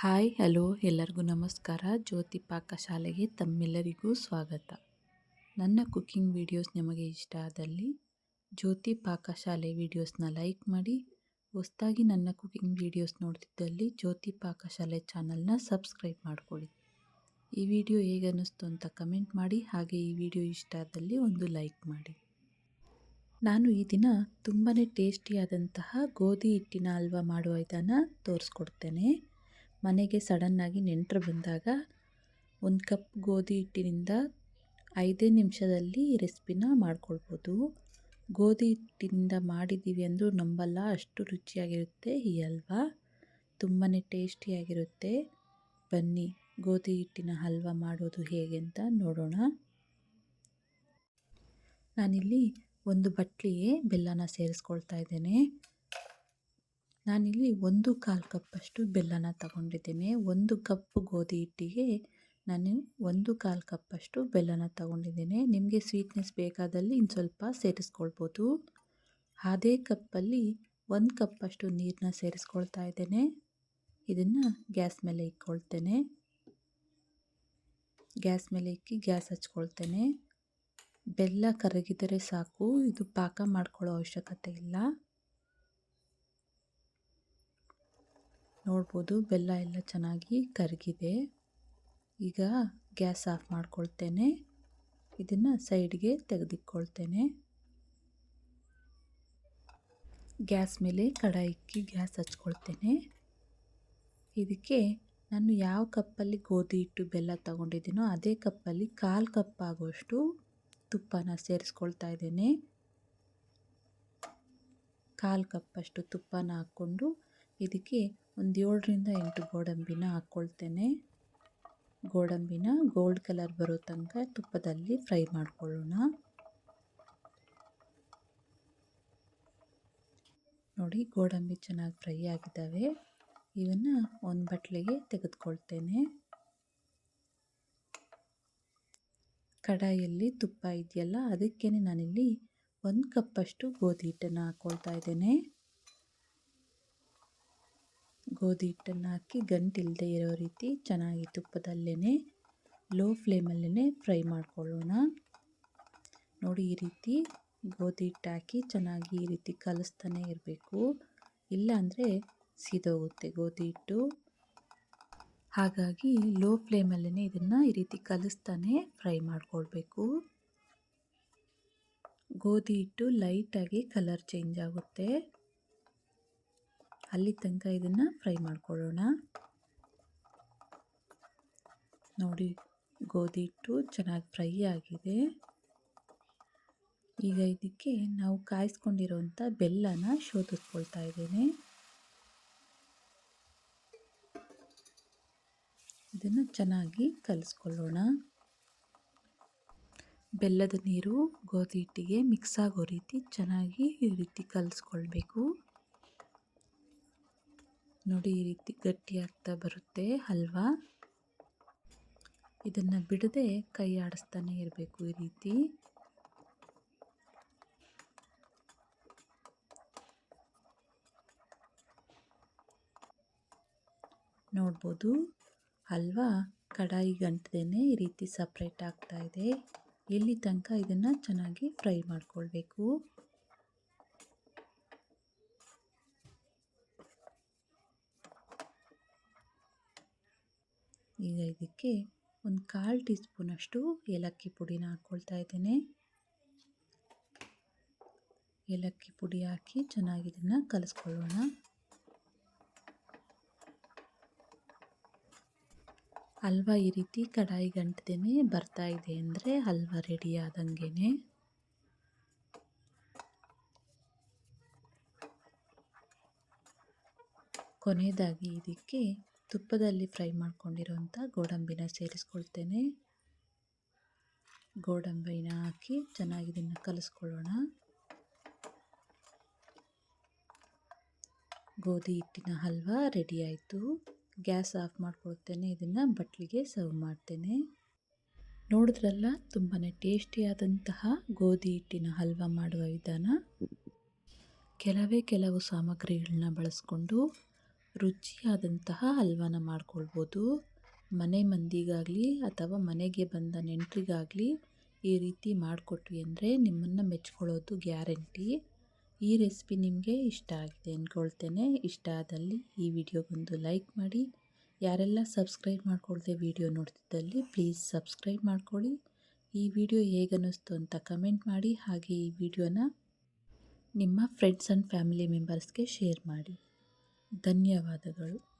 Hi, hello, ಎಲ್ಲರಿಗೂ ನಮಸ್ಕಾರ. ಜ್ಯೋತಿ ಪಾಕಶಾಲೆಗೆ ತಮ್ಮೆಲ್ಲರಿಗೂ ಸ್ವಾಗತ. ನನ್ನ ಕುಕ್ಕಿಂಗ್ ವಿಡಿಯೋಸ್ ನಿಮಗೆ ಇಷ್ಟ ಆದಲ್ಲಿ ಜ್ಯೋತಿ ಪಾಕಶಾಲೆ ವಿಡಿಯೋಸ್ನ ಲೈಕ್ ಮಾಡಿ. ಹೊಸದಾಗಿ ನನ್ನ ಕುಕ್ಕಿಂಗ್ ವಿಡಿಯೋಸ್ ನೋಡ್ತಿದ್ದಲ್ಲಿ ಜ್ಯೋತಿ ಪಾಕಶಾಲೆ ಚಾನಲ್ನ ಸಬ್ಸ್ಕ್ರೈಬ್ ಮಾಡಿಕೊಳ್ಳಿ. ಈ ವಿಡಿಯೋ ಹೇಗೆ ಅನ್ನಿಸ್ತು ಅಂತ ಕಮೆಂಟ್ ಮಾಡಿ, ಹಾಗೆ ಈ ವಿಡಿಯೋ ಇಷ್ಟ ಆದಲ್ಲಿ ಒಂದು ಲೈಕ್ ಮಾಡಿ. ನಾನು ಈ ದಿನ ತುಂಬಾ ಟೇಸ್ಟಿಯಾದಂತಹ ಗೋಧಿ ಹಿಟ್ಟಿನ ಹಲ್ವ ಮಾಡುವ ಇದನ್ನು ತೋರಿಸ್ಕೊಡ್ತೇನೆ. ಮನೆಗೆ ಸಡನ್ನಾಗಿ ನೆಂಟರು ಬಂದಾಗ ಒಂದು ಕಪ್ ಗೋಧಿ ಹಿಟ್ಟಿನಿಂದ ಐದೇ ನಿಮಿಷದಲ್ಲಿ ರೆಸಿಪಿನ ಮಾಡ್ಕೊಳ್ಬೋದು. ಗೋಧಿ ಹಿಟ್ಟಿನಿಂದ ಮಾಡಿದ್ದೀವಿ ಅಂದರೂ ನಂಬಲ್ಲ, ಅಷ್ಟು ರುಚಿಯಾಗಿರುತ್ತೆ ಈ ಹಲ್ವಾ. ತುಂಬಾ ಟೇಸ್ಟಿಯಾಗಿರುತ್ತೆ. ಬನ್ನಿ, ಗೋಧಿ ಹಿಟ್ಟಿನ ಹಲ್ವ ಮಾಡೋದು ಹೇಗೆ ಅಂತ ನೋಡೋಣ. ನಾನಿಲ್ಲಿ ಒಂದು ಬಟ್ಲಿಗೆ ಬೆಲ್ಲನ ಸೇರಿಸ್ಕೊಳ್ತಾ ಇದ್ದೇನೆ. ನಾನಿಲ್ಲಿ ಒಂದು ಕಾಲು ಕಪ್ಪಷ್ಟು ಬೆಲ್ಲನ ತಗೊಂಡಿದ್ದೇನೆ. ಒಂದು ಕಪ್ ಗೋಧಿ ಹಿಟ್ಟಿಗೆ ನಾನು ಒಂದು ಕಾಲು ಕಪ್ಪಷ್ಟು ಬೆಲ್ಲನ ತಗೊಂಡಿದ್ದೇನೆ. ನಿಮಗೆ ಸ್ವೀಟ್ನೆಸ್ ಬೇಕಾದಲ್ಲಿ ಇನ್ನು ಸ್ವಲ್ಪ ಸೇರಿಸ್ಕೊಳ್ಬೋದು. ಅದೇ ಕಪ್ಪಲ್ಲಿ ಒಂದು ಕಪ್ಪಷ್ಟು ನೀರನ್ನ ಸೇರಿಸ್ಕೊಳ್ತಾ ಇದ್ದೇನೆ. ಇದನ್ನು ಗ್ಯಾಸ್ ಮೇಲೆ ಇಕ್ಕೊಳ್ತೇನೆ. ಗ್ಯಾಸ್ ಮೇಲೆ ಇಕ್ಕಿ ಗ್ಯಾಸ್ ಹಚ್ಕೊಳ್ತೇನೆ. ಬೆಲ್ಲ ಕರಗಿದರೆ ಸಾಕು. ಇದು ಪಾಕ ಮಾಡ್ಕೊಳ್ಳೋ ಅವಶ್ಯಕತೆ ಇಲ್ಲ. ನೋಡ್ಬೋದು. ಬೆಲ್ಲ ಎಲ್ಲ ಚೆನ್ನಾಗಿ ಕರಗಿದೆ. ಈಗ ಗ್ಯಾಸ್ ಆಫ್ ಮಾಡ್ಕೊಳ್ತೇನೆ. ಇದನ್ನು ಸೈಡ್ಗೆ ತೆಗೆದಿಕ್ಕೊಳ್ತೇನೆ ಗ್ಯಾಸ್ ಮೇಲೆ ಕಡಾಯಿ ಇಕ್ಕಿ ಗ್ಯಾಸ್ ಹಚ್ಕೊಳ್ತೇನೆ. ಇದಕ್ಕೆ ನಾನು ಯಾವ ಕಪ್ಪಲ್ಲಿ ಗೋಧಿ ಹಿಟ್ಟು ಬೆಲ್ಲ ತಗೊಂಡಿದ್ದೀನೋ ಅದೇ ಕಪ್ಪಲ್ಲಿ ಕಾಲು ಕಪ್ ಆಗುವಷ್ಟು ತುಪ್ಪನ ಸೇರಿಸ್ಕೊಳ್ತಾ ಇದ್ದೇನೆ. ಕಾಲು ಕಪ್ಪಷ್ಟು ತುಪ್ಪನ ಹಾಕ್ಕೊಂಡು ಇದಕ್ಕೆ ಒಂದು ಏಳರಿಂದ ಎಂಟು ಗೋಡಂಬಿನ ಹಾಕ್ಕೊಳ್ತೇನೆ ಗೋಡಂಬಿನ ಗೋಲ್ಡ್ ಕಲರ್ ಬರೋ ತನಕ ತುಪ್ಪದಲ್ಲಿ ಫ್ರೈ ಮಾಡಿಕೊಳ್ಳೋಣ. ನೋಡಿ ಗೋಡಂಬಿ ಚೆನ್ನಾಗಿ ಫ್ರೈ ಆಗಿದ್ದಾವೆ. ಇವನ್ನು ಒಂದು ಬಟ್ಲಿಗೆ ತೆಗೆದುಕೊಳ್ತೇನೆ. ಕಡಾಯಲ್ಲಿ ತುಪ್ಪ ಇದೆಯಲ್ಲ ಅದಕ್ಕೇ ನಾನಿಲ್ಲಿ ಒಂದು ಕಪ್ಪಷ್ಟು ಗೋಧಿ ಹಿಟ್ಟನ್ನು ಹಾಕ್ಕೊಳ್ತಾ ಇದ್ದೇನೆ. ಗೋಧಿ ಹಿಟ್ಟನ್ನು ಹಾಕಿ ಗಂಟಿಲ್ಲದೆ ಇರೋ ರೀತಿ ಚೆನ್ನಾಗಿ ತುಪ್ಪದಲ್ಲೇ ಲೋ ಫ್ಲೇಮಲ್ಲೇ ಫ್ರೈ ಮಾಡ್ಕೊಳ್ಳೋಣ. ನೋಡಿ ಈ ರೀತಿ ಗೋಧಿ ಹಿಟ್ಟು ಹಾಕಿ ಚೆನ್ನಾಗಿ ಈ ರೀತಿ ಕಲಿಸ್ತಾನೆ ಇರಬೇಕು. ಇಲ್ಲಾಂದರೆ ಸೀದೋಗುತ್ತೆ ಗೋಧಿ ಹಿಟ್ಟು. ಹಾಗಾಗಿ ಲೋ ಫ್ಲೇಮಲ್ಲೇ ಇದನ್ನು ಈ ರೀತಿ ಕಲಿಸ್ತಾನೆ ಫ್ರೈ ಮಾಡ್ಕೊಳ್ಬೇಕು. ಗೋಧಿ ಹಿಟ್ಟು ಲೈಟಾಗಿ ಕಲರ್ ಚೇಂಜ್ ಆಗುತ್ತೆ. ಅಲ್ಲಿ ತನಕ ಇದನ್ನು ಫ್ರೈ ಮಾಡ್ಕೊಳ್ಳೋಣ. ನೋಡಿ, ಗೋಧಿ ಹಿಟ್ಟು ಚೆನ್ನಾಗಿ ಫ್ರೈ ಆಗಿದೆ. ಈಗ ಇದಕ್ಕೆ ನಾವು ಕಾಯಿಸ್ಕೊಂಡಿರೋಂಥ ಬೆಲ್ಲನ ಶೋಧಿಸ್ಕೊಳ್ತಾ ಇದ್ದೇನೆ. ಇದನ್ನು ಚೆನ್ನಾಗಿ ಕಲಿಸ್ಕೊಳ್ಳೋಣ. ಬೆಲ್ಲದ ನೀರು ಗೋಧಿ ಹಿಟ್ಟಿಗೆ ಮಿಕ್ಸ್ ಆಗೋ ರೀತಿ ಚೆನ್ನಾಗಿ ಈ ರೀತಿ ಕಲಿಸ್ಕೊಳ್ಬೇಕು. ನೋಡಿ ಈ ರೀತಿ ಗಟ್ಟಿಯಾಗ್ತಾ ಬರುತ್ತೆ ಹಲ್ವಾ ಇದನ್ನು ಬಿಡದೆ ಕೈ ಆಡಿಸ್ತಾನೆ ಇರಬೇಕು ಈ ರೀತಿ. ನೋಡ್ಬೋದು ಹಲ್ವಾ ಕಡಾಯಿ ಗಂಟದೇನೆ ಈ ರೀತಿ ಸಪ್ರೇಟ್ ಆಗ್ತಾ ಇದೆ. ಇಲ್ಲಿ ತನಕ ಇದನ್ನು ಚೆನ್ನಾಗಿ ಫ್ರೈ ಮಾಡ್ಕೊಳ್ಬೇಕು? ಈಗ ಇದಕ್ಕೆ ಒಂದು ಕಾಲು ಟೀ ಸ್ಪೂನಷ್ಟು ಏಲಕ್ಕಿ ಪುಡಿನ ಹಾಕ್ಕೊಳ್ತಾ ಇದ್ದೇನೆ. ಏಲಕ್ಕಿ ಪುಡಿ ಹಾಕಿ ಚೆನ್ನಾಗಿ ಇದನ್ನು ಕಲಿಸ್ಕೊಳ್ಳೋಣ. ಹಲ್ವ ಈ ರೀತಿ ಕಡಾಯಿ ಗಂಟದೇನೆ ಬರ್ತಾ ಇದೆ ಅಂದರೆ ಹಲ್ವ ರೆಡಿ ಆದಂಗೆ ಕೊನೆಯದಾಗಿ ಇದಕ್ಕೆ ತುಪ್ಪದಲ್ಲಿ ಫ್ರೈ ಮಾಡ್ಕೊಂಡಿರೋಂಥ ಗೋಡಂಬಿನ ಸೇರಿಸ್ಕೊಳ್ತೇನೆ. ಗೋಡಂಬಿನ ಹಾಕಿ ಚೆನ್ನಾಗಿ ಇದನ್ನು ಕಲಿಸ್ಕೊಳ್ಳೋಣ. ಗೋಧಿ ಹಿಟ್ಟಿನ ಹಲ್ವಾ ರೆಡಿ ಆಯಿತು. ಗ್ಯಾಸ್ ಆಫ್ ಮಾಡ್ಕೊಳ್ತೇನೆ, ಇದನ್ನು ಬಟ್ಲಿಗೆ ಸರ್ವ್ ಮಾಡ್ತೇನೆ. ನೋಡಿದ್ರಲ್ಲ ತುಂಬಾ ಟೇಸ್ಟಿಯಾದಂತಹ ಗೋಧಿ ಹಿಟ್ಟಿನ ಹಲ್ವಾ ಮಾಡುವ ವಿಧಾನ. ಕೆಲವೇ ಕೆಲವು ಸಾಮಗ್ರಿಗಳನ್ನ ಬಳಸ್ಕೊಂಡು ರುಚಿಯಾದಂತಹ ಹಲ್ವಾನ ಮಾಡ್ಕೊಳ್ಬೋದು. ಮನೆ ಮಂದಿಗಾಗಲಿ ಅಥವಾ ಮನೆಗೆ ಬಂದ ನೆಂಟರಿಗಾಗಲಿ ಈ ರೀತಿ ಮಾಡಿಕೊಟ್ವಿ ಅಂದರೆ ನಿಮ್ಮನ್ನು ಮೆಚ್ಕೊಳ್ಳೋದು ಗ್ಯಾರಂಟಿ. ಈ ರೆಸಿಪಿ ನಿಮಗೆ ಇಷ್ಟ ಆಗಿದೆ ಅಂದ್ಕೊಳ್ತೇನೆ ಇಷ್ಟ ಆದಲ್ಲಿ ಈ ವಿಡಿಯೋಗೊಂದು ಲೈಕ್ ಮಾಡಿ. ಯಾರೆಲ್ಲ ಸಬ್ಸ್ಕ್ರೈಬ್ ಮಾಡ್ಕೊಳ್ದೆ ವಿಡಿಯೋ ನೋಡ್ತಿದ್ದಲ್ಲಿ ಪ್ಲೀಸ್ ಸಬ್ಸ್ಕ್ರೈಬ್ ಮಾಡ್ಕೊಳ್ಳಿ. ಈ ವಿಡಿಯೋ ಹೇಗನ್ನಿಸ್ತು ಅಂತ ಕಮೆಂಟ್ ಮಾಡಿ. ಹಾಗೆ ಈ ವಿಡಿಯೋನ ನಿಮ್ಮ ಫ್ರೆಂಡ್ಸ್ ಆ್ಯಂಡ್ ಫ್ಯಾಮಿಲಿ ಮೆಂಬರ್ಸ್ಗೆ ಶೇರ್ ಮಾಡಿ. ಧನ್ಯವಾದಗಳು.